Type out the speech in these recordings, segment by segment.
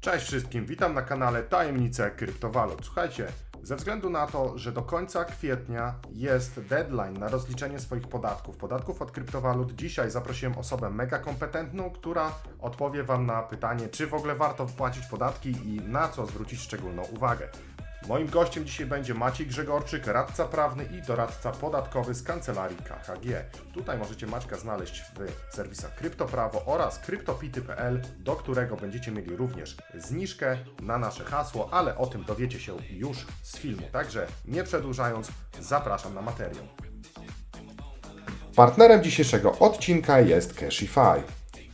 Cześć wszystkim, witam na kanale Tajemnice Kryptowalut. Słuchajcie, ze względu na to, że do końca kwietnia jest deadline na rozliczenie swoich podatków, podatków od kryptowalut, dzisiaj zaprosiłem osobę mega kompetentną, która odpowie Wam na pytanie, czy w ogóle warto płacić podatki i na co zwrócić szczególną uwagę. Moim gościem dzisiaj będzie Maciej Grzegorczyk, radca prawny i doradca podatkowy z kancelarii KHG. Tutaj możecie Maćka znaleźć w serwisach Kryptoprawo oraz kryptopity.pl, do którego będziecie mieli również zniżkę na nasze hasło, ale o tym dowiecie się już z filmu. Także nie przedłużając, zapraszam na materiał. Partnerem dzisiejszego odcinka jest Cashify,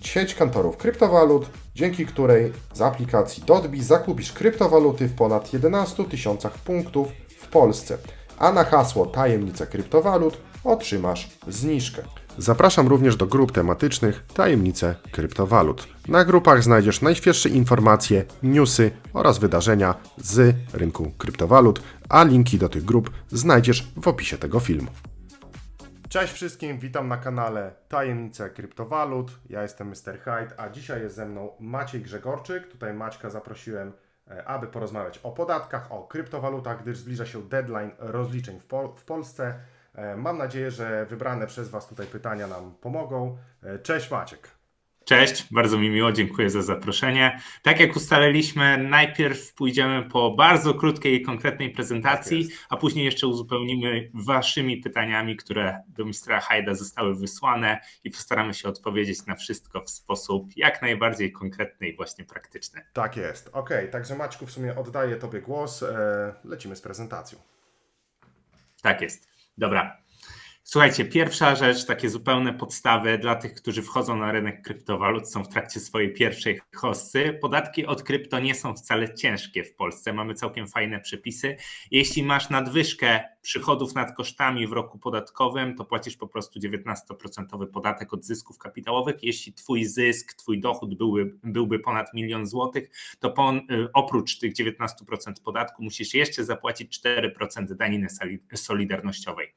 sieć kantorów kryptowalut, dzięki której z aplikacji Dotbi zakupisz kryptowaluty w ponad 11 tysiącach punktów w Polsce, a na hasło Tajemnice Kryptowalut otrzymasz zniżkę. Zapraszam również do grup tematycznych Tajemnice Kryptowalut. Na grupach znajdziesz najświeższe informacje, newsy oraz wydarzenia z rynku kryptowalut, a linki do tych grup znajdziesz w opisie tego filmu. Cześć wszystkim, witam na kanale Tajemnice Kryptowalut. Ja jestem Mr. Hyde, a dzisiaj jest ze mną Maciej Grzegorczyk. Tutaj Maćka zaprosiłem, e, aby porozmawiać o podatkach, o kryptowalutach, gdyż zbliża się deadline rozliczeń w, Pol- w Polsce. E, Mam nadzieję, że wybrane przez Was tutaj pytania nam pomogą. E, Cześć Maciek. Cześć, bardzo mi miło, dziękuję za zaproszenie. Tak jak ustaliliśmy, najpierw pójdziemy po bardzo krótkiej i konkretnej Tak prezentacji, jest. a później jeszcze uzupełnimy Waszymi pytaniami, które do mistra Hajda zostały wysłane i postaramy się odpowiedzieć na wszystko w sposób jak najbardziej konkretny i właśnie praktyczny. Tak jest. Ok, także Maćku w sumie oddaję Tobie głos. E, Lecimy z prezentacją. Tak jest. Dobra. Słuchajcie, pierwsza rzecz, takie zupełne podstawy dla tych, którzy wchodzą na rynek kryptowalut, są w trakcie swojej pierwszej hossy. Podatki od krypto nie są wcale ciężkie w Polsce. Mamy całkiem fajne przepisy. Jeśli masz nadwyżkę przychodów nad kosztami w roku podatkowym, to płacisz po prostu 19% podatek od zysków kapitałowych. Jeśli twój zysk, twój dochód byłby, byłby ponad milion złotych, to po, y, oprócz tych 19% podatku musisz jeszcze zapłacić 4% daniny soli- solidarnościowej.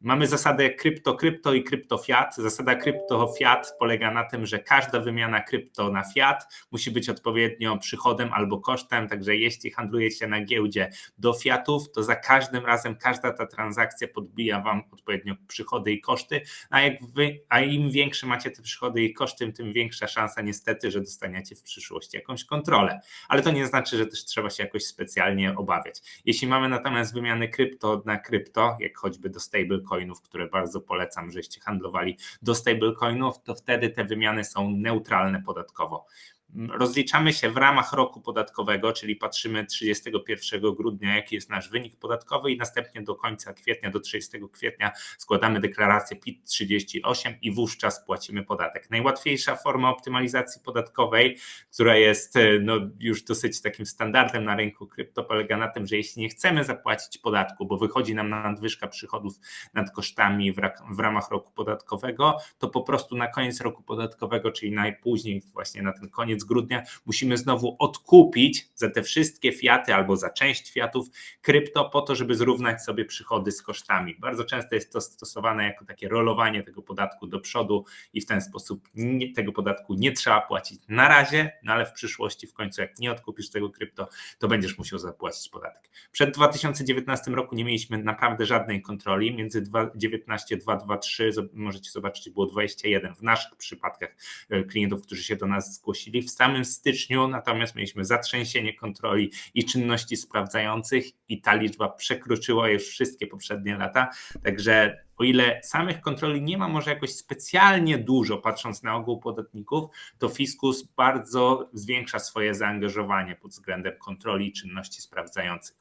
Mamy zasadę krypto, krypto i krypto fiat. Zasada krypto fiat polega na tym, że każda wymiana krypto na fiat musi być odpowiednio przychodem albo kosztem. Także jeśli handlujecie na giełdzie do fiatów, to za każdym razem każda ta transakcja podbija wam odpowiednio przychody i koszty. A, jak wy, a im większe macie te przychody i koszty, tym większa szansa niestety, że dostaniecie w przyszłości jakąś kontrolę. Ale to nie znaczy, że też trzeba się jakoś specjalnie obawiać. Jeśli mamy natomiast wymiany krypto na krypto, jak choćby do stablecoinów, które bardzo polecam, żeście handlowali do stablecoinów, to wtedy te wymiany są neutralne podatkowo. Rozliczamy się w ramach roku podatkowego, czyli patrzymy 31 grudnia, jaki jest nasz wynik podatkowy, i następnie do końca kwietnia, do 30 kwietnia składamy deklarację PIT 38 i wówczas płacimy podatek. Najłatwiejsza forma optymalizacji podatkowej, która jest e, no, już dosyć takim standardem na rynku krypto, polega na tym, że jeśli nie chcemy zapłacić podatku, bo wychodzi nam na nadwyżka przychodów nad kosztami w ramach roku podatkowego, to po prostu na koniec roku podatkowego, czyli najpóźniej właśnie na ten koniec grudnia, musimy znowu odkupić za te wszystkie fiaty albo za część fiatów krypto po to, żeby zrównać sobie przychody z kosztami. Bardzo często jest to stosowane jako takie rolowanie tego podatku do przodu i w ten sposób nie, tego podatku nie trzeba płacić na razie, no ale w przyszłości w końcu jak nie odkupisz tego krypto, to będziesz musiał zapłacić podatek. Przed 2019 roku nie mieliśmy naprawdę żadnej kontroli. Między 2019 a 2023 możecie zobaczyć, było 21 w naszych przypadkach e, klientów, którzy się do nas zgłosili. W samym styczniu natomiast mieliśmy zatrzęsienie kontroli i czynności sprawdzających i ta liczba przekroczyła już wszystkie poprzednie lata. Także o ile samych kontroli nie ma może jakoś specjalnie dużo, patrząc na ogół podatników, to fiskus bardzo zwiększa swoje zaangażowanie pod względem kontroli i czynności sprawdzających.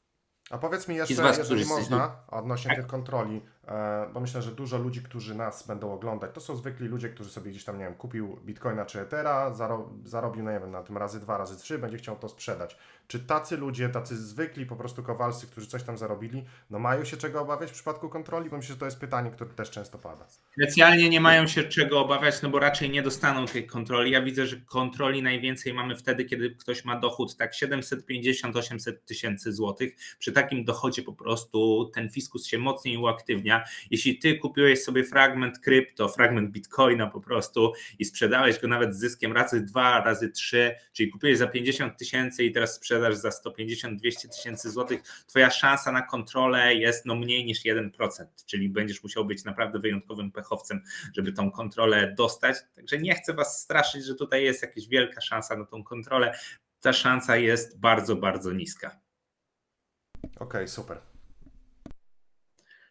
A powiedz mi jeszcze, was, jeżeli można, odnośnie Tak. tych kontroli, bo myślę, że dużo ludzi, którzy nas będą oglądać, to są zwykli ludzie, którzy sobie gdzieś tam, nie wiem, kupił bitcoina czy ethera, zaro, zarobił, no nie wiem, na tym razy dwa, razy trzy, będzie chciał to sprzedać. Czy tacy ludzie, tacy zwykli po prostu kowalscy, którzy coś tam zarobili, no mają się czego obawiać w przypadku kontroli? Bo myślę, że to jest pytanie, które też często pada. Specjalnie nie mają się czego obawiać, no bo raczej nie dostaną tej kontroli. Ja widzę, że kontroli najwięcej mamy wtedy, kiedy ktoś ma dochód tak 750-800 tysięcy złotych. Przy takim dochodzie po prostu ten fiskus się mocniej uaktywnia Jeśli ty kupiłeś sobie fragment krypto, fragment bitcoina po prostu i sprzedałeś go nawet z zyskiem razy dwa, razy trzy, czyli kupiłeś za 50 tysięcy i teraz sprzedasz za 150-200 tysięcy złotych, twoja szansa na kontrolę jest no mniej niż 1%, czyli będziesz musiał być naprawdę wyjątkowym pechowcem, żeby tą kontrolę dostać. Także nie chcę was straszyć, że tutaj jest jakaś wielka szansa na tą kontrolę. Ta szansa jest bardzo, bardzo niska. Okej, super.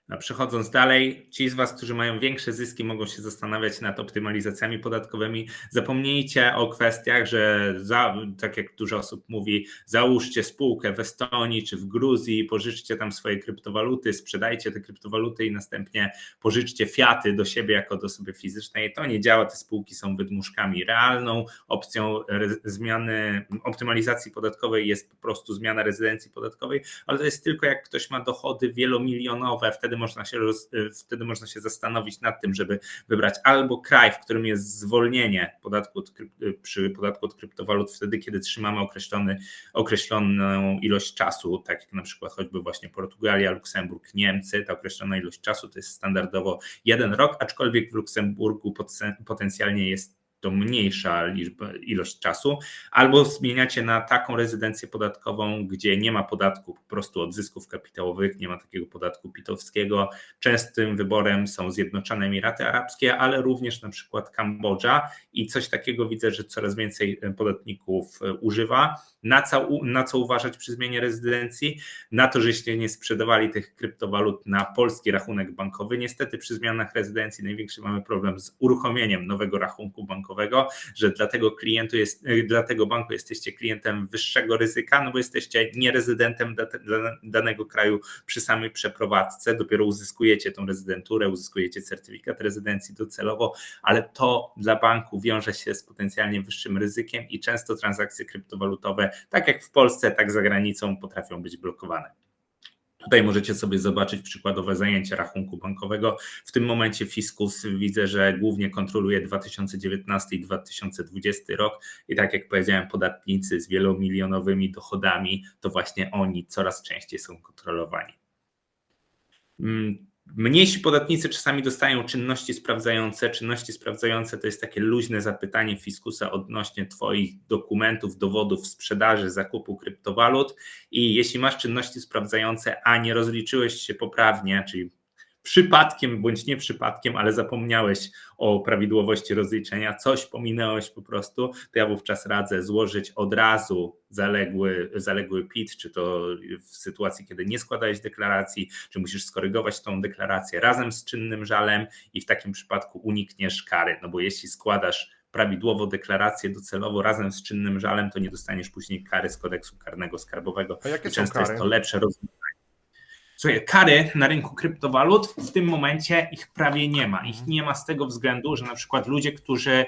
A przechodząc dalej, ci z Was, którzy mają większe zyski, mogą się zastanawiać nad optymalizacjami podatkowymi. Zapomnijcie o kwestiach, że za, tak jak dużo osób mówi, załóżcie spółkę w Estonii czy w Gruzji, pożyczcie tam swoje kryptowaluty, sprzedajcie te kryptowaluty i następnie pożyczcie fiaty do siebie jako do osoby fizycznej. To nie działa, te spółki są wydmuszkami. Realną opcją zmiany optymalizacji podatkowej jest po prostu zmiana rezydencji podatkowej, ale to jest tylko jak ktoś ma dochody wielomilionowe, wtedy można się, roz, wtedy można się zastanowić nad tym, żeby wybrać albo kraj, w którym jest zwolnienie podatku od, przy podatku od kryptowalut, wtedy kiedy trzymamy określony, określoną ilość czasu, tak jak na przykład choćby właśnie Portugalia, Luksemburg, Niemcy, ta określona ilość czasu to jest standardowo jeden rok, aczkolwiek w Luksemburgu potencjalnie jest to mniejsza liczba, ilość czasu, albo zmieniacie na taką rezydencję podatkową, gdzie nie ma podatku po prostu od zysków kapitałowych, nie ma takiego podatku pitowskiego. Częstym wyborem są Zjednoczone Emiraty Arabskie, ale również na przykład Kambodża i coś takiego widzę, że coraz więcej podatników używa. Na co, na co uważać przy zmianie rezydencji? Na to, żeście nie sprzedawali tych kryptowalut na polski rachunek bankowy. Niestety przy zmianach rezydencji największy mamy problem z uruchomieniem nowego rachunku bankowego, że dla tego klientu jest, dla tego banku jesteście klientem wyższego ryzyka, no bo jesteście nierezydentem danego kraju przy samej przeprowadzce, dopiero uzyskujecie tą rezydenturę, uzyskujecie certyfikat rezydencji docelowo, ale to dla banku wiąże się z potencjalnie wyższym ryzykiem i często transakcje kryptowalutowe tak jak w Polsce, tak za granicą potrafią być blokowane. Tutaj możecie sobie zobaczyć przykładowe zajęcie rachunku bankowego. W tym momencie Fiskus widzę, że głównie kontroluje 2019 i 2020 rok i tak jak powiedziałem, podatnicy z wielomilionowymi dochodami, to właśnie oni coraz częściej są kontrolowani. Mniejsi podatnicy czasami dostają czynności sprawdzające. Czynności sprawdzające to jest takie luźne zapytanie fiskusa odnośnie Twoich dokumentów, dowodów sprzedaży, zakupu kryptowalut. I jeśli masz czynności sprawdzające, a nie rozliczyłeś się poprawnie, czyli przypadkiem bądź nie przypadkiem, ale zapomniałeś o prawidłowości rozliczenia, coś pominęłeś po prostu, to ja wówczas radzę złożyć od razu zaległy, zaległy PIT, czy to w sytuacji, kiedy nie składałeś deklaracji, czy musisz skorygować tą deklarację razem z czynnym żalem i w takim przypadku unikniesz kary, no bo jeśli składasz prawidłowo deklarację docelowo razem z czynnym żalem, to nie dostaniesz później kary z kodeksu karnego skarbowego. A jakie I często są kary? jest to lepsze rozwiązanie. Słuchaj, kary na rynku kryptowalut w tym momencie ich prawie nie ma. Ich nie ma z tego względu, że na przykład ludzie, którzy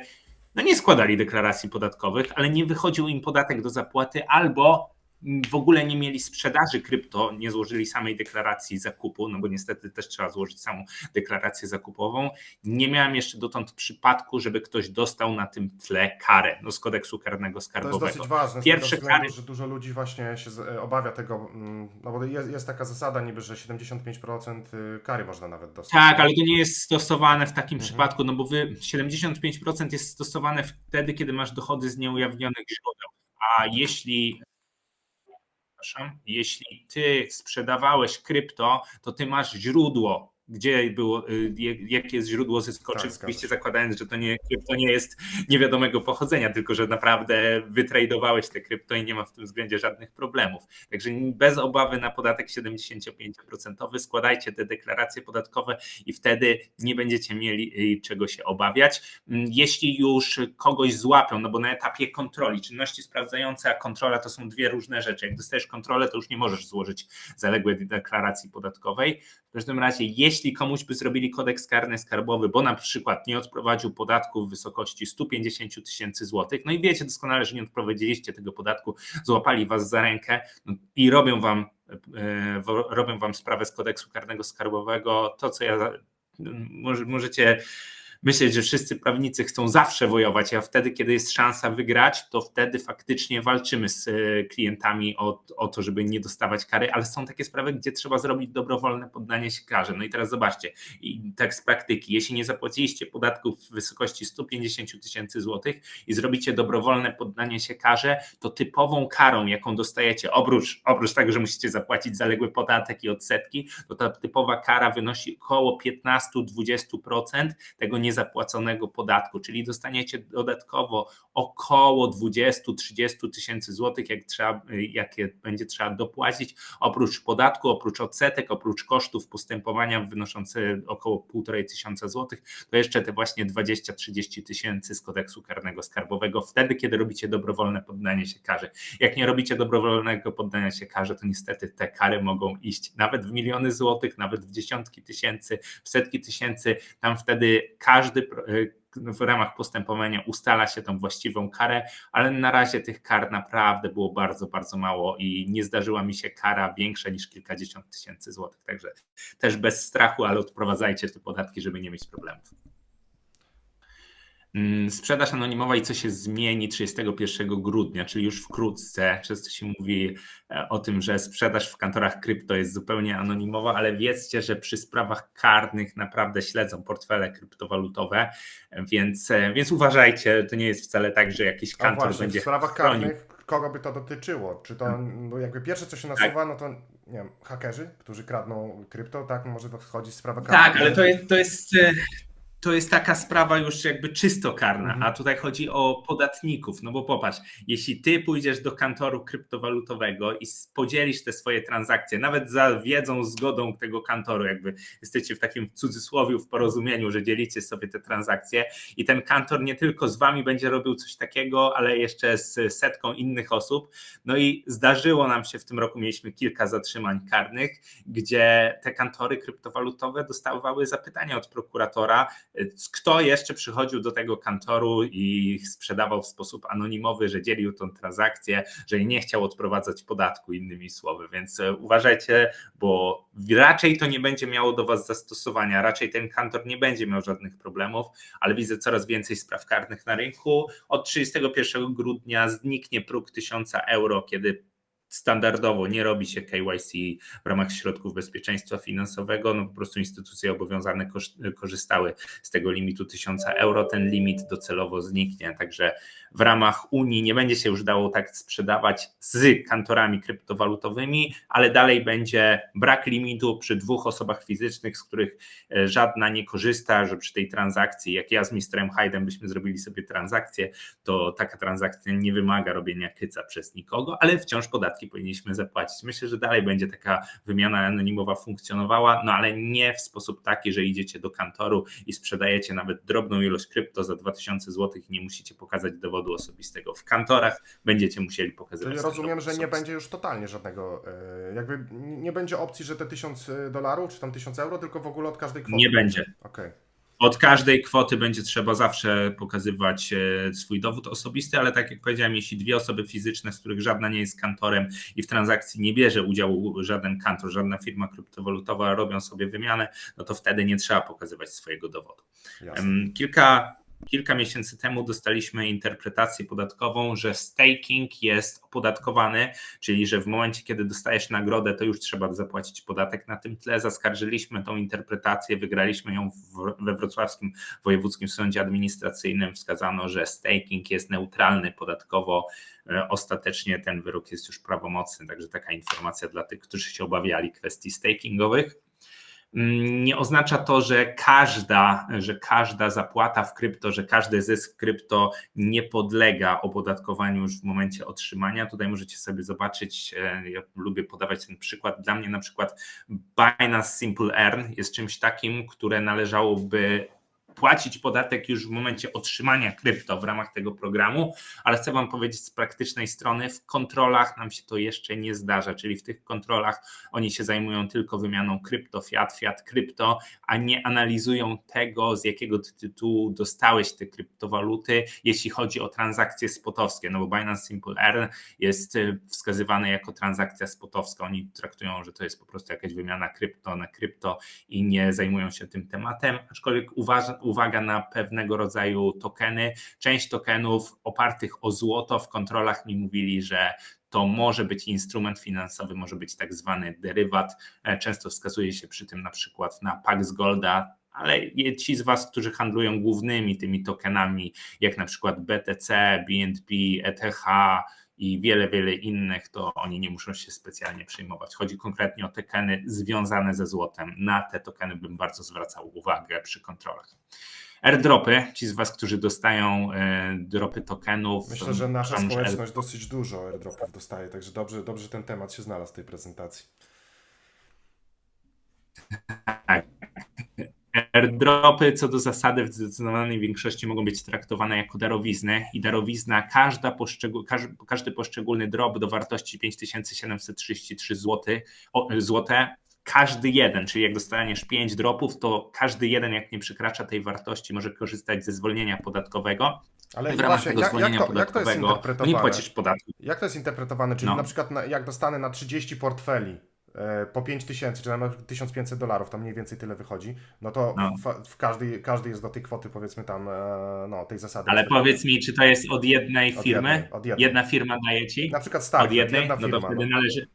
no nie składali deklaracji podatkowych, ale nie wychodził im podatek do zapłaty albo w ogóle nie mieli sprzedaży krypto, nie złożyli samej deklaracji zakupu, no bo niestety też trzeba złożyć samą deklarację zakupową. Nie miałem jeszcze dotąd przypadku, żeby ktoś dostał na tym tle karę no z kodeksu karnego skarbowego. To jest dosyć ważne, Pierwsze z tego względu, kary- że dużo ludzi właśnie się e, obawia tego, mm, no bo jest, jest taka zasada niby, że 75% y, kary można nawet dostać. Tak, ale to nie jest stosowane w takim Mhm. przypadku, no bo wy 75% jest stosowane wtedy, kiedy masz dochody z nieujawnionych źródeł. A jeśli przepraszam, jeśli ty sprzedawałeś krypto, to ty masz źródło, gdzie było, y, jak- jakie jest źródło zysku, Tak, oczywiście zakładając, że to nie, krypto nie jest niewiadomego pochodzenia, tylko że naprawdę wytradowałeś te krypto i nie ma w tym względzie żadnych problemów. Także bez obawy na podatek 75% składajcie te deklaracje podatkowe i wtedy nie będziecie mieli y, czego się obawiać. Mm, Jeśli już kogoś złapią, no bo na etapie kontroli, czynności sprawdzające, a kontrola to są dwie różne rzeczy. Jak dostajesz kontrolę, to już nie możesz złożyć zaległej deklaracji podatkowej. W każdym razie, jeśli komuś by zrobili kodeks karny skarbowy, bo na przykład nie odprowadził podatku w wysokości 150 tysięcy złotych, no i wiecie doskonale, że nie odprowadziliście tego podatku, złapali was za rękę no i robią wam, e, robią wam sprawę z kodeksu karnego skarbowego, to co ja, może, możecie myśleć, że wszyscy prawnicy chcą zawsze wojować, a wtedy, kiedy jest szansa wygrać, to wtedy faktycznie walczymy z e, klientami o, o to, żeby nie dostawać kary, ale są takie sprawy, gdzie trzeba zrobić dobrowolne poddanie się karze. No i teraz zobaczcie, i tak z praktyki, jeśli nie zapłaciliście podatków w wysokości 150 tysięcy złotych i zrobicie dobrowolne poddanie się karze, to typową karą, jaką dostajecie, oprócz, oprócz tego, że musicie zapłacić zaległy podatek i odsetki, to ta typowa kara wynosi około 15-20% tego niezapłaconego podatku, czyli dostaniecie dodatkowo około 20-30 tysięcy złotych, jak trzeba, jakie będzie trzeba dopłacić, oprócz podatku, oprócz odsetek, oprócz kosztów postępowania wynoszące około 1,5 tysiąca złotych, to jeszcze te właśnie 20-30 tysięcy z kodeksu karnego skarbowego, wtedy, kiedy robicie dobrowolne poddanie się karze. Jak nie robicie dobrowolnego poddania się karze, to niestety te kary mogą iść nawet w miliony złotych, nawet w dziesiątki tysięcy, w setki tysięcy. Tam wtedy każdy w ramach postępowania ustala się tą właściwą karę, ale na razie tych kar naprawdę było bardzo, bardzo mało i nie zdarzyła mi się kara większa niż kilkadziesiąt tysięcy złotych. Także też bez strachu, ale odprowadzajcie te podatki, żeby nie mieć problemów. Mm, sprzedaż anonimowa i co się zmieni 31 grudnia, czyli już wkrótce. Często się mówi e, o tym, że sprzedaż w kantorach krypto jest zupełnie anonimowa, ale wiedzcie, że przy sprawach karnych naprawdę śledzą portfele kryptowalutowe, więc, e, więc uważajcie, to nie jest wcale tak, że jakiś kantor właśnie, będzie w sprawach chronił. karnych kogo by to dotyczyło? Czy to no jakby pierwsze, co się nasuwa, no to nie wiem, hakerzy, którzy kradną krypto, tak? Może to wchodzi w sprawę karną. Tak, ale to jest, to jest, e, to jest taka sprawa już jakby czysto karna, Mhm. a tutaj chodzi o podatników, no bo popatrz, jeśli ty pójdziesz do kantoru kryptowalutowego i podzielisz te swoje transakcje, nawet za wiedzą, zgodą tego kantoru, jakby jesteście w takim cudzysłowie, w porozumieniu, że dzielicie sobie te transakcje i ten kantor nie tylko z wami będzie robił coś takiego, ale jeszcze z setką innych osób, no i zdarzyło nam się w tym roku, mieliśmy kilka zatrzymań karnych, gdzie te kantory kryptowalutowe dostawały zapytania od prokuratora, kto jeszcze przychodził do tego kantoru i sprzedawał w sposób anonimowy, że dzielił tą transakcję, że nie chciał odprowadzać podatku, innymi słowy. Więc e, uważajcie, bo raczej to nie będzie miało do Was zastosowania, raczej ten kantor nie będzie miał żadnych problemów, ale widzę coraz więcej spraw karnych na rynku. Od 31 grudnia zniknie próg 1000 euro, kiedy standardowo nie robi się KYC w ramach środków bezpieczeństwa finansowego, no po prostu instytucje obowiązane korzystały z tego limitu 1000 euro, ten limit docelowo zniknie, także w ramach Unii nie będzie się już dało tak sprzedawać z kantorami kryptowalutowymi, ale dalej będzie brak limitu przy dwóch osobach fizycznych, z których e, żadna nie korzysta, że przy tej transakcji, jak ja z Mistrem Hajdem byśmy zrobili sobie transakcję, to taka transakcja nie wymaga robienia kyca przez nikogo, ale wciąż podatki powinniśmy zapłacić. Myślę, że dalej będzie taka wymiana anonimowa funkcjonowała, no ale nie w sposób taki, że idziecie do kantoru i sprzedajecie nawet drobną ilość krypto za 2000 zł i nie musicie pokazać dowodu osobistego. W kantorach będziecie musieli pokazywać. Czyli rozumiem, że nie będzie już totalnie żadnego, e, jakby nie będzie opcji, że te 1000 dolarów czy tam 1000 euro, tylko w ogóle od każdej kwoty. Nie będzie. Okej. Okay. Od każdej kwoty będzie trzeba zawsze pokazywać e, swój dowód osobisty, ale tak jak powiedziałem, jeśli dwie osoby fizyczne, z których żadna nie jest kantorem i w transakcji nie bierze udziału żaden kantor, żadna firma kryptowalutowa, robią sobie wymianę, no to wtedy nie trzeba pokazywać swojego dowodu. Jasne. Kilka Kilka miesięcy temu dostaliśmy interpretację podatkową, że staking jest opodatkowany, czyli że w momencie, kiedy dostajesz nagrodę, to już trzeba zapłacić podatek na tym tle. Zaskarżyliśmy tą interpretację, wygraliśmy ją we Wrocławskim Wojewódzkim Sądzie Administracyjnym. Wskazano, że staking jest neutralny podatkowo. E, ostatecznie ten wyrok jest już prawomocny, także taka informacja dla tych, którzy się obawiali kwestii stakingowych. Mm, nie oznacza to, że każda, że każda zapłata w krypto, że każdy zysk w krypto nie podlega opodatkowaniu już w momencie otrzymania. Tutaj możecie sobie zobaczyć, e, ja lubię podawać ten przykład. Dla mnie na przykład Binance Simple Earn jest czymś takim, które należałoby płacić podatek już w momencie otrzymania krypto w ramach tego programu, ale chcę Wam powiedzieć z praktycznej strony, w kontrolach nam się to jeszcze nie zdarza, czyli w tych kontrolach oni się zajmują tylko wymianą krypto, fiat, fiat, krypto, a nie analizują tego, z jakiego tytułu dostałeś te kryptowaluty, jeśli chodzi o transakcje spotowskie, no bo Binance Simple Earn jest y, wskazywany jako transakcja spotowska, oni traktują, że to jest po prostu jakaś wymiana krypto na krypto i nie zajmują się tym tematem, aczkolwiek uważam, uwaga na pewnego rodzaju tokeny. Część tokenów opartych o złoto w kontrolach mi mówili, że to może być instrument finansowy, może być tak zwany derywat. E, Często wskazuje się przy tym na przykład na Pax Golda, ale ci z Was, którzy handlują głównymi tymi tokenami, jak na przykład BTC, BNB, ETH i wiele, wiele innych, to oni nie muszą się specjalnie przejmować. Chodzi konkretnie o tokeny związane ze złotem. Na te tokeny bym bardzo zwracał uwagę przy kontrolach. Airdropy, ci z Was, którzy dostają e, dropy tokenów. Myślę, że nasza społeczność dosyć dużo airdropów dostaje, także dobrze, dobrze ten temat się znalazł w tej prezentacji. Tak. Airdropy co do zasady w zdecydowanej większości mogą być traktowane jako darowizny i darowizna, każda poszczegól, każdy, każdy poszczególny drop do wartości 5733 zł, o, złote, każdy jeden, czyli jak dostaniesz 5 dropów, to każdy jeden jak nie przekracza tej wartości może korzystać ze zwolnienia podatkowego. Ale w ramach właśnie, tego jak, jak, zwolnienia to, jak to jest podatkowego no nie interpretowane? płacisz podatku. Jak to jest interpretowane? Czyli No. na przykład na, jak dostanę na 30 portfeli po 5 tysięcy, czy nawet 1500 dolarów, tam mniej więcej tyle wychodzi, no to No. w, w każdy, każdy jest do tej kwoty powiedzmy tam, e, no tej zasady. Ale powiedz mi, czy to jest od jednej Od firmy? jednej, od jednej. Jedna firma daje ci? Na przykład tak, od jednej, jedna no firma. to wtedy no. należy.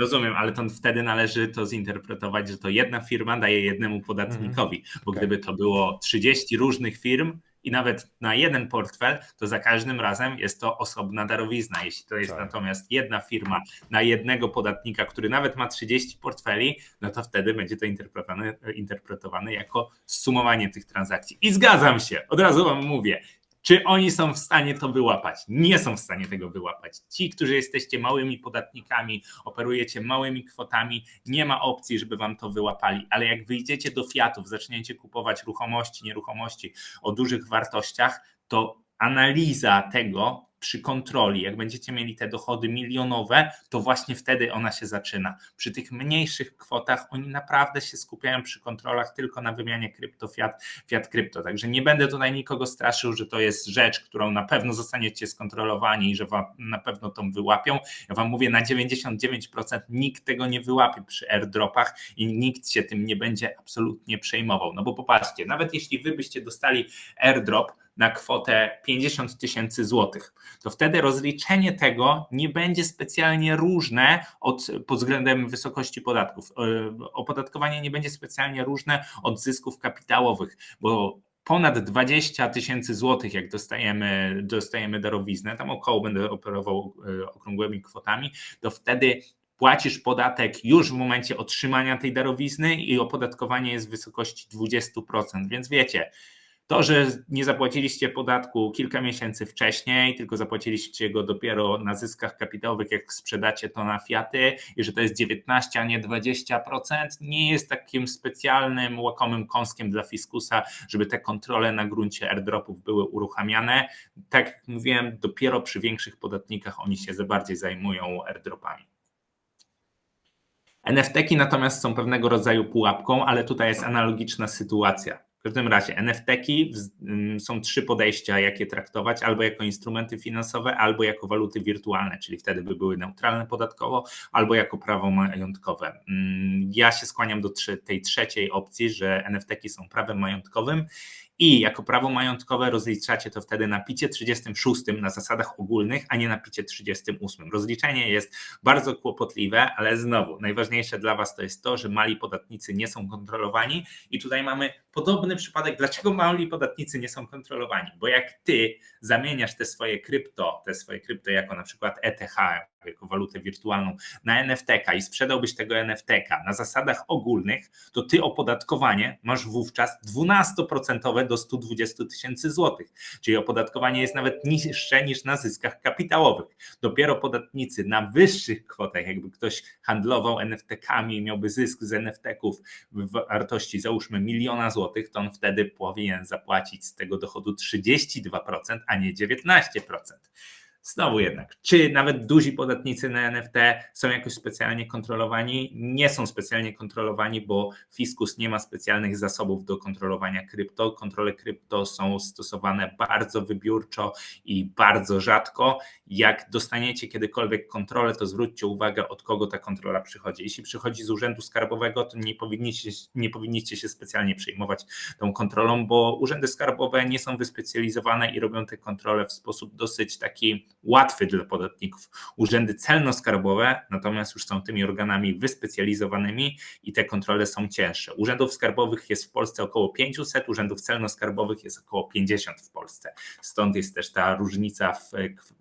Rozumiem, ale to wtedy należy to zinterpretować, że to jedna firma daje jednemu podatnikowi, bo Okej. gdyby to było 30 różnych firm i nawet na jeden portfel, to za każdym razem jest to osobna darowizna. Jeśli to jest Tak. natomiast jedna firma na jednego podatnika, który nawet ma 30 portfeli, no to wtedy będzie to interpretowane, interpretowane jako sumowanie tych transakcji. I zgadzam się, od razu wam mówię, czy oni są w stanie to wyłapać? Nie są w stanie tego wyłapać. Ci, którzy jesteście małymi podatnikami, operujecie małymi kwotami, nie ma opcji, żeby wam to wyłapali. Ale jak wyjdziecie do fiatów, zaczniecie kupować ruchomości, nieruchomości o dużych wartościach, to analiza tego przy kontroli, jak będziecie mieli te dochody milionowe, to właśnie wtedy ona się zaczyna. Przy tych mniejszych kwotach oni naprawdę się skupiają przy kontrolach tylko na wymianie krypto, fiat, fiat krypto. Także nie będę tutaj nikogo straszył, że to jest rzecz, którą na pewno zostaniecie skontrolowani i że wam na pewno tą wyłapią. Ja wam mówię, na 99% nikt tego nie wyłapie przy airdropach i nikt się tym nie będzie absolutnie przejmował. No bo popatrzcie, nawet jeśli wy byście dostali airdrop na kwotę 50 tysięcy złotych, to wtedy rozliczenie tego nie będzie specjalnie różne od, pod względem wysokości podatków. Yy, Opodatkowanie nie będzie specjalnie różne od zysków kapitałowych, bo ponad 20 tysięcy złotych, jak dostajemy, dostajemy darowiznę, tam około będę operował yy, okrągłymi kwotami, to wtedy płacisz podatek już w momencie otrzymania tej darowizny i opodatkowanie jest w wysokości 20%. Więc wiecie, to, że nie zapłaciliście podatku kilka miesięcy wcześniej, tylko zapłaciliście go dopiero na zyskach kapitałowych, jak sprzedacie to na Fiaty i że to jest 19, a nie 20%, nie jest takim specjalnym, łakomym kąskiem dla fiskusa, żeby te kontrole na gruncie airdropów były uruchamiane. Tak jak mówiłem, dopiero przy większych podatnikach oni się za bardziej zajmują airdropami. NFT-ki natomiast są pewnego rodzaju pułapką, ale tutaj jest analogiczna sytuacja. W każdym razie NFT-ki mm, są trzy podejścia, jak je traktować, albo jako instrumenty finansowe, albo jako waluty wirtualne, czyli wtedy by były neutralne podatkowo, albo jako prawo majątkowe. Mm, Ja się skłaniam do tej trzeciej opcji, że NFT-ki są prawem majątkowym i jako prawo majątkowe rozliczacie to wtedy na picie 36 na zasadach ogólnych, a nie na picie 38. Rozliczenie jest bardzo kłopotliwe, ale znowu najważniejsze dla Was to jest to, że mali podatnicy nie są kontrolowani i tutaj mamy podobny przypadek, dlaczego mali podatnicy nie są kontrolowani, bo jak Ty zamieniasz te swoje krypto, te swoje krypto jako na przykład ETH, jako walutę wirtualną na NFT-ka i sprzedałbyś tego NFT-ka na zasadach ogólnych, to Ty opodatkowanie masz wówczas 12% do 120 tysięcy złotych, czyli opodatkowanie jest nawet niższe niż na zyskach kapitałowych. Dopiero podatnicy na wyższych kwotach, jakby ktoś handlował NFT-kami i miałby zysk z NFT-ków w wartości załóżmy miliona złotych, to on wtedy powinien zapłacić z tego dochodu 32%, a nie 19%. Znowu jednak, czy nawet duzi podatnicy na NFT są jakoś specjalnie kontrolowani? Nie są specjalnie kontrolowani, bo fiskus nie ma specjalnych zasobów do kontrolowania krypto. Kontrole krypto są stosowane bardzo wybiórczo i bardzo rzadko. Jak dostaniecie kiedykolwiek kontrolę, to zwróćcie uwagę, od kogo ta kontrola przychodzi. Jeśli przychodzi z Urzędu Skarbowego, to nie powinniście, nie powinniście się specjalnie przejmować tą kontrolą, bo urzędy skarbowe nie są wyspecjalizowane i robią te kontrole w sposób dosyć taki łatwy dla podatników. Urzędy celno-skarbowe natomiast już są tymi organami wyspecjalizowanymi i te kontrole są cięższe. Urzędów skarbowych jest w Polsce około 500, urzędów celno-skarbowych jest około 50 w Polsce. Stąd jest też ta różnica w,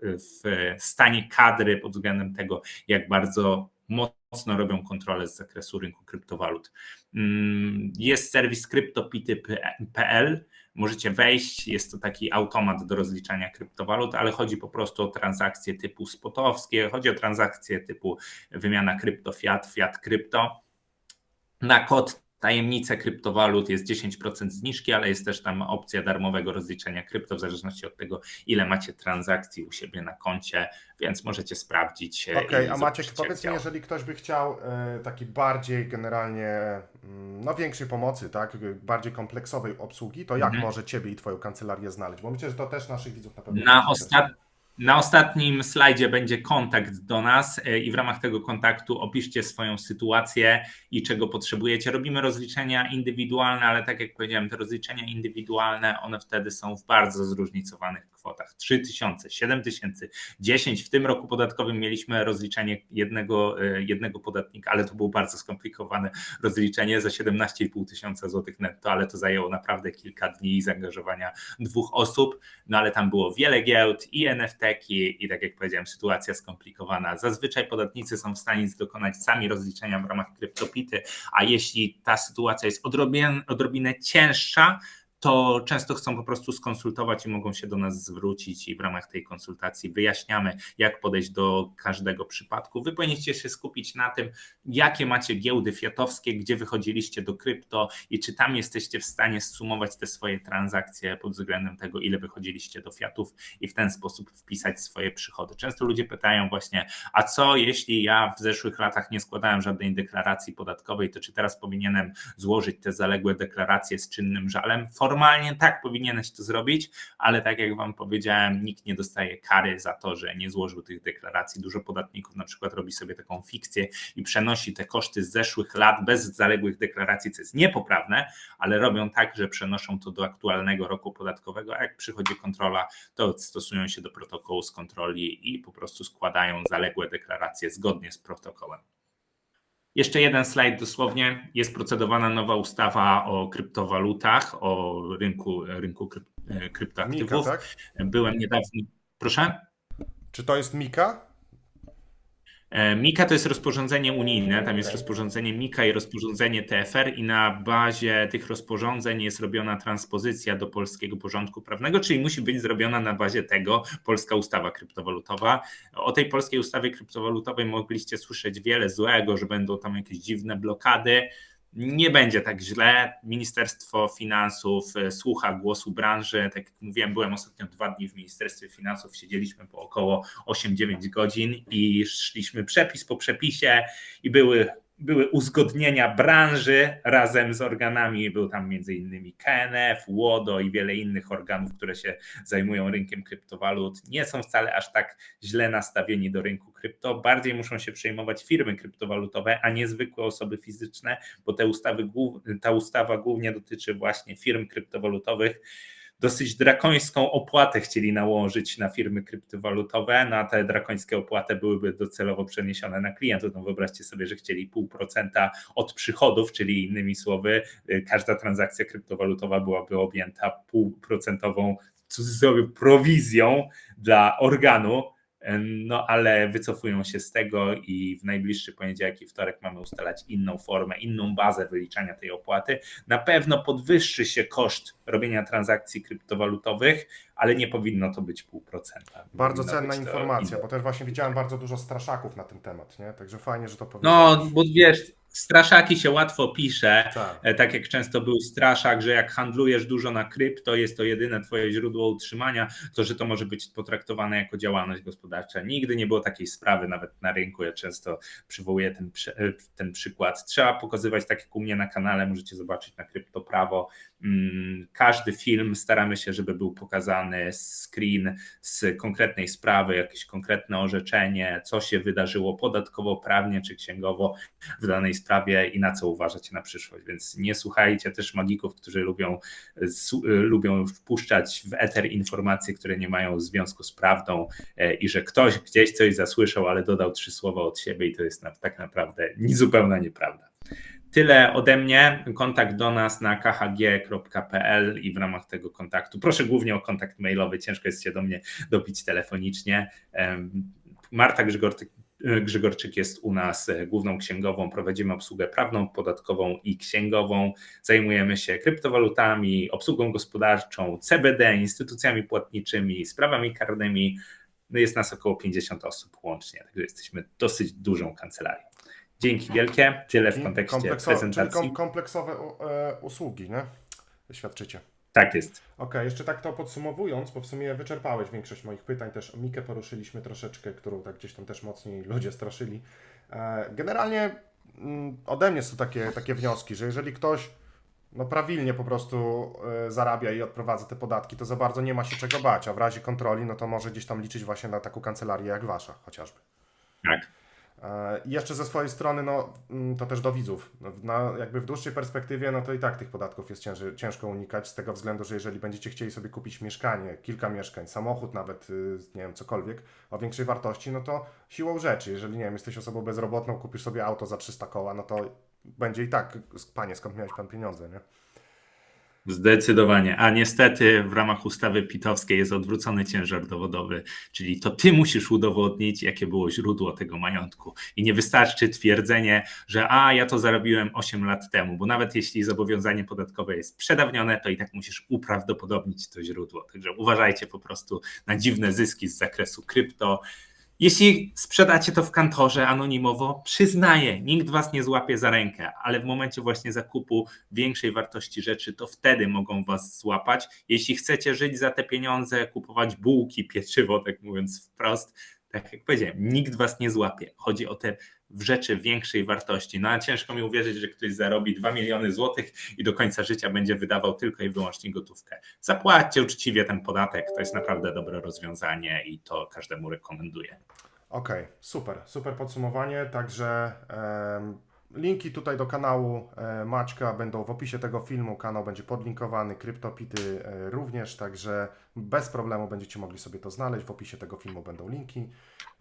w stanie kadry pod względem tego, jak bardzo mocno robią kontrolę z zakresu rynku kryptowalut. Mm, Jest serwis cryptopity.pl, możecie wejść, jest to taki automat do rozliczania kryptowalut, ale chodzi po prostu o transakcje typu spotowskie, chodzi o transakcje typu wymiana krypto, fiat, fiat, krypto. Na kod tajemnicę kryptowalut jest 10% zniżki, ale jest też tam opcja darmowego rozliczenia krypto w zależności od tego, ile macie transakcji u siebie na koncie, więc możecie sprawdzić. e, Okej, i a Maciek, powiedz mi, jeżeli ktoś by chciał e, taki bardziej generalnie, mm, no większej pomocy, tak, bardziej kompleksowej obsługi, to jak Mhm. może Ciebie i Twoją kancelarię znaleźć? Bo myślę, że to też naszych widzów na pewno Na. Na ostatnim slajdzie będzie kontakt do nas e, i w ramach tego kontaktu opiszcie swoją sytuację i czego potrzebujecie. Robimy rozliczenia indywidualne, ale tak jak powiedziałem, te rozliczenia indywidualne, one wtedy są w bardzo zróżnicowanych kwotach. 3 tysiące, 7 tysięcy, 10. W tym roku podatkowym mieliśmy rozliczenie jednego, e, jednego podatnika, ale to było bardzo skomplikowane rozliczenie za 17,5 tysiąca złotych netto, ale to zajęło naprawdę kilka dni zaangażowania dwóch osób no ale tam było wiele giełd i NFT-ki i tak jak powiedziałem, sytuacja skomplikowana. Zazwyczaj podatnicy są w stanie dokonać sami rozliczenia w ramach kryptopity, a jeśli ta sytuacja jest odrobinę cięższa, to często chcą po prostu skonsultować i mogą się do nas zwrócić i w ramach tej konsultacji wyjaśniamy, jak podejść do każdego przypadku. Wy powinniście się skupić na tym, jakie macie giełdy fiatowskie, gdzie wychodziliście do krypto i czy tam jesteście w stanie zsumować te swoje transakcje pod względem tego, ile wychodziliście do fiatów i w ten sposób wpisać swoje przychody. Często ludzie pytają właśnie, a co jeśli ja w zeszłych latach nie składałem żadnej deklaracji podatkowej, to czy teraz powinienem złożyć te zaległe deklaracje z czynnym żalem? Formalnie tak powinieneś to zrobić, ale tak jak Wam powiedziałem, nikt nie dostaje kary za to, że nie złożył tych deklaracji. Dużo podatników na przykład robi sobie taką fikcję i przenosi te koszty z zeszłych lat bez zaległych deklaracji, co jest niepoprawne, ale robią tak, że przenoszą to do aktualnego roku podatkowego, a jak przychodzi kontrola, to stosują się do protokołu z kontroli i po prostu składają zaległe deklaracje zgodnie z protokołem. Jeszcze jeden slajd dosłownie. Jest procedowana nowa ustawa o kryptowalutach, o rynku, rynku kryp, Mika, kryptoaktywów. tak? Byłem niedawno. Proszę? Czy to jest Mika? E, Mika to jest rozporządzenie unijne, tam jest rozporządzenie Mika i rozporządzenie TFR i na bazie tych rozporządzeń jest robiona transpozycja do polskiego porządku prawnego, czyli musi być zrobiona na bazie tego polska ustawa kryptowalutowa. O tej polskiej ustawie kryptowalutowej mogliście słyszeć wiele złego, że będą tam jakieś dziwne blokady. Nie będzie tak źle. Ministerstwo Finansów e, słucha głosu branży. Tak jak mówiłem, byłem ostatnio dwa dni w Ministerstwie Finansów, siedzieliśmy po około 8-9 godzin i szliśmy przepis po przepisie i były, były uzgodnienia branży razem z organami. Był tam między innymi KNF, łodo i wiele innych organów, które się zajmują rynkiem kryptowalut. Nie są wcale aż tak źle nastawieni do rynku krypto. Bardziej muszą się przejmować firmy kryptowalutowe, a nie zwykłe osoby fizyczne, bo te ustawy, ta ustawa głównie dotyczy właśnie firm kryptowalutowych. Dosyć drakońską opłatę chcieli nałożyć na firmy kryptowalutowe, no a te drakońskie opłaty byłyby docelowo przeniesione na klientów. No wyobraźcie sobie, że chcieli 0,5% od przychodów, czyli innymi słowy, y, każda transakcja kryptowalutowa byłaby objęta półprocentową cudzysłowie prowizją dla organu, no ale wycofują się z tego i w najbliższy poniedziałek i wtorek mamy ustalać inną formę, inną bazę wyliczania tej opłaty. Na pewno podwyższy się koszt robienia transakcji kryptowalutowych, ale nie powinno to być pół procenta. Bardzo Powinno cenna informacja, bo też właśnie widziałem bardzo dużo straszaków na ten temat, nie? Także fajnie, że to No, powiedziałeś. bo wiesz, straszaki się łatwo pisze. Tak. E, Tak jak często był straszak, że jak handlujesz dużo na krypto, jest to jedyne twoje źródło utrzymania, to że to może być potraktowane jako działalność gospodarcza. Nigdy nie było takiej sprawy, nawet na rynku. Ja często przywołuję ten, e, ten przykład. Trzeba pokazywać, tak jak u mnie na kanale, możecie zobaczyć na Krypto Prawo. Mm, Każdy film staramy się, żeby był pokazany screen z konkretnej sprawy, jakieś konkretne orzeczenie, co się wydarzyło podatkowo, prawnie czy księgowo w danej sprawie i na co uważacie na przyszłość. Więc nie słuchajcie też magików, którzy lubią, lubią wpuszczać w eter informacje, które nie mają związku z prawdą e, i że ktoś gdzieś coś zasłyszał, ale dodał trzy słowa od siebie i to jest tak naprawdę zupełna nieprawda. Tyle ode mnie. Kontakt do nas na khg.pl i w ramach tego kontaktu proszę głównie o kontakt mailowy. Ciężko jest się do mnie dobić telefonicznie. Marta Grzegorczyk, Grzegorczyk jest u nas główną księgową. Prowadzimy obsługę prawną, podatkową i księgową. Zajmujemy się kryptowalutami, obsługą gospodarczą, CBD, instytucjami płatniczymi, sprawami karnymi. No jest nas około 50 osób łącznie, także jesteśmy dosyć dużą kancelarią. Dzięki wielkie. Tyle w kontekście kompleksowe- Czyli prezentacji. kom, kompleksowe e, usługi, nie? Świadczycie. Tak jest. Okej, jeszcze tak to podsumowując, bo w sumie wyczerpałeś większość moich pytań, też o Mikę poruszyliśmy troszeczkę, którą tak gdzieś tam też mocniej ludzie straszyli. E, Generalnie mm, ode mnie są takie, takie wnioski, że jeżeli ktoś no prawilnie po prostu e, zarabia i odprowadza te podatki, to za bardzo nie ma się czego bać, a w razie kontroli, no to może gdzieś tam liczyć właśnie na taką kancelarię jak wasza chociażby. Tak. E, I jeszcze ze swojej strony, no mm, to też do widzów. No, na, jakby w dłuższej perspektywie, no to i tak tych podatków jest cięży, ciężko unikać, z tego względu, że jeżeli będziecie chcieli sobie kupić mieszkanie, kilka mieszkań, samochód nawet, y, nie wiem, cokolwiek o większej wartości, no to siłą rzeczy, jeżeli nie wiem, jesteś osobą bezrobotną, kupisz sobie auto za 300 koła, no to będzie i tak, panie, skąd miałeś pan pieniądze, nie? Zdecydowanie. A niestety w ramach ustawy pitowskiej jest odwrócony ciężar dowodowy, czyli to ty musisz udowodnić, jakie było źródło tego majątku. I nie wystarczy twierdzenie, że a ja to zarobiłem 8 lat temu, bo nawet jeśli zobowiązanie podatkowe jest przedawnione, to i tak musisz uprawdopodobnić to źródło. Także uważajcie po prostu na dziwne zyski z zakresu krypto. Jeśli sprzedacie to w kantorze anonimowo, przyznaję, nikt was nie złapie za rękę, ale w momencie właśnie zakupu większej wartości rzeczy, to wtedy mogą was złapać. Jeśli chcecie żyć za te pieniądze, kupować bułki, pieczywo, tak mówiąc wprost, tak jak powiedziałem, nikt was nie złapie. Chodzi o te w rzeczy większej wartości. No a ciężko mi uwierzyć, że ktoś zarobi 2 miliony złotych i do końca życia będzie wydawał tylko i wyłącznie gotówkę. Zapłaćcie uczciwie ten podatek, to jest naprawdę dobre rozwiązanie i to każdemu rekomenduję. Okej, super, super podsumowanie. Także em, linki tutaj do kanału e, Maćka będą w opisie tego filmu. Kanał będzie podlinkowany, kryptopity e, również, także bez problemu będziecie mogli sobie to znaleźć. W opisie tego filmu będą linki.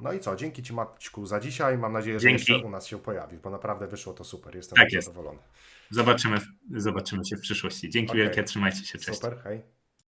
No i co, dzięki Ci Maćku za dzisiaj. Mam nadzieję, że Dzięki. jeszcze u nas się pojawi, bo naprawdę wyszło to super. Jestem Tak jest. zadowolony. Zobaczymy, zobaczymy się w przyszłości. Dzięki Okej. wielkie, trzymajcie się, cześć. Super, hej.